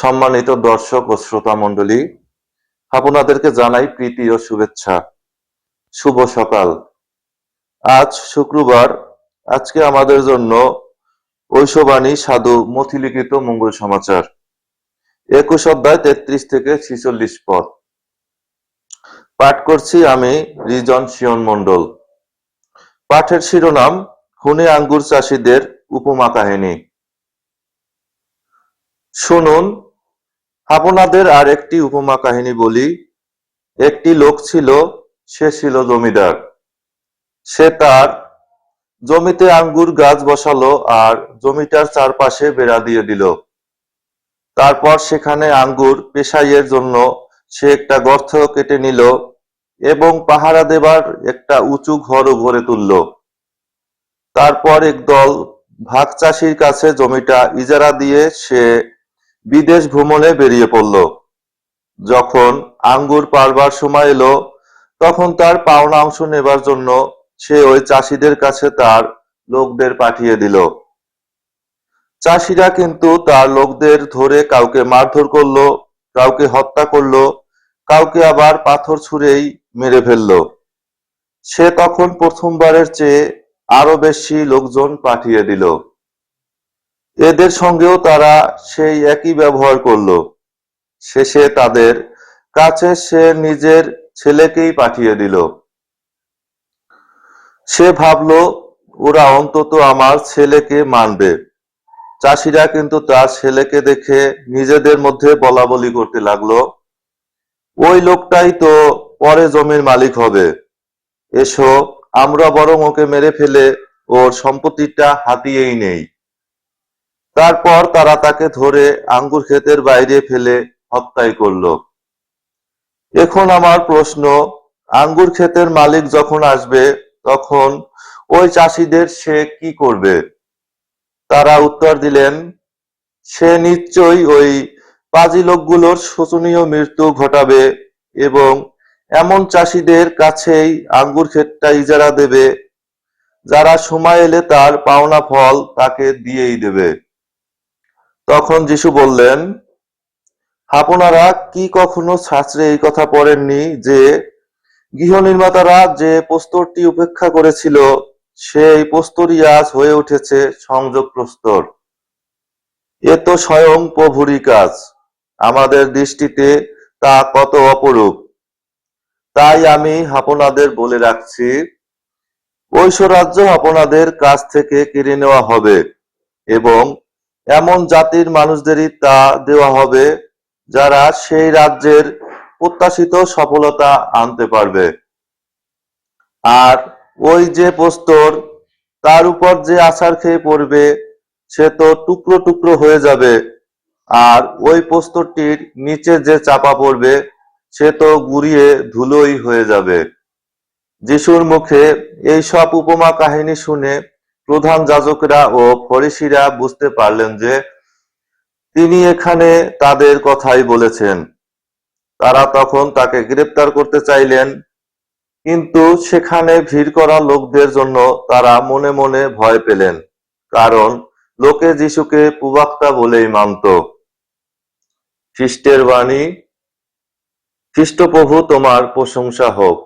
সম্মানিত দর্শক ও শ্রোতা মণ্ডলী, আপনাদেরকে জানাই প্রীতি ও শুভেচ্ছা। শুভ সকাল। আজ শুক্রবার, আজকে আমাদের জন্য ঐশবাণী সাধু মথিলিখিত মঙ্গল সমাচার। একুশ অধ্যায় তেত্রিশ থেকে ছিচল্লিশ পদ। পাঠ করছি আমি রিজন শিয়ন মণ্ডল। পাঠের শিরোনাম, খুনে আঙ্গুর চাষীদের উপমা কাহিনী। শুনুন আপনাদের আর একটি উপমা কাহিনী বলি। একটি লোক ছিল, সে ছিল জমিদার। সে তার জমিতে আঙ্গুর গাছ বসালো আর জমিটার চারপাশে বেড়া দিয়ে দিল। তারপর সেখানে আঙ্গুর পেশাইয়ের জন্য সে একটা গর্ত কেটে নিল এবং পাহারা দেবার একটা উঁচু ঘরও গড়ে তুলল। তারপর একদল ভাগ চাষির কাছে জমিটা ইজারা দিয়ে সে বিদেশ ভ্রমণে বেরিয়ে পড়ল। যখন আঙ্গুর পারবার সময় এলো, তখন তার পাওনা অংশ নেবার জন্য সে ওই চাষিদের কাছে তার লোকদের পাঠিয়ে দিল। চাষিরা কিন্তু তার লোকদের ধরে কাউকে মারধর করল, কাউকে হত্যা করল, কাউকে আবার পাথর ছুঁড়েই মেরে ফেলল। সে তখন প্রথমবারের চেয়ে আরও বেশি লোকজন পাঠিয়ে দিল। এদের সঙ্গেও তারা সেই একই ব্যবহার করল। শেষে তাদের কাছে সে নিজের ছেলেকেই পাঠিয়ে দিল। সে ভাবলো, ওরা অন্তত আমার ছেলেকে মানবে। চাষিরা কিন্তু তার ছেলেকে দেখে নিজেদের মধ্যে বলা বলি করতে লাগল। ওই লোকটাই তো পরে জমির মালিক হবে। এসো, আমরা বরং ওকে মেরে ফেলে, ওর সম্পত্তিটা হাতিয়েই নেই। তারপর তারা তাকে ধরে আঙ্গুর ক্ষেতের বাইরে ফেলে হত্যাই করল। এখন আমার প্রশ্ন, আঙ্গুর ক্ষেতের মালিক যখন আসবে, তখন ওই চাষিদের সে কি করবে? তারা উত্তর দিলেন, সে নিশ্চয়ই ওই পাজি লোকগুলোর শোচনীয় মৃত্যু ঘটাবে এবং এমন চাষিদের কাছেই আঙ্গুর ক্ষেতটা ইজারা দেবে, যারা সময় এলে তার পাওনা ফল তাকে দিয়েই দেবে। তখন যিশু বললেন, আপনারা কি কখনো শাস্ত্রে এই কথা পড়েননি যে গৃহ নির্মাতারা যে প্রস্তরটি উপেক্ষা করেছিল, সেই প্রস্তরই আজ হয়ে উঠেছে সংযোগ প্রস্তর? এ তো স্বয়ং প্রভুরই কাজ। আমাদের দৃষ্টিতে তা কত অপরূপ। তাই আমি আপনাদের বলে রাখছি ঐশ্বরাজ্য আপনাদের কাছ থেকে কেড়ে নেওয়া হবে এবং এমন জাতির মানুষদেরই তা দেওয়া হবে যারা সেই রাজ্যের প্রত্যাশিত সফলতা আনতে পারবে। আর ওই যে প্রস্তর, তার উপর যে আছাড় খেয়ে পড়বে, সে তো টুকরো টুকরো হয়ে যাবে। আর ওই প্রস্তরটির নিচে যে চাপা পড়বে, সে তো গুড়িয়ে ধুলোই হয়ে যাবে। যিশুর মুখে এই সব উপমা কাহিনী শুনে প্রধান যাজকরা ও ফরিসিরা বুঝতে পারলেন যে তিনি এখানে তাদের কথাই বলেছেন। তারা তখন তাকে গ্রেপ্তার করতে চাইলেন, কিন্তু সেখানে ভিড় করা লোকদের জন্য তারা মনে মনে ভয় পেলেন, কারণ লোকে যিশুকে পুবাক্তা বলেই মানত। খ্রিস্টের বাণী, খ্রিস্টপ্রভু, তোমার প্রশংসা হোক।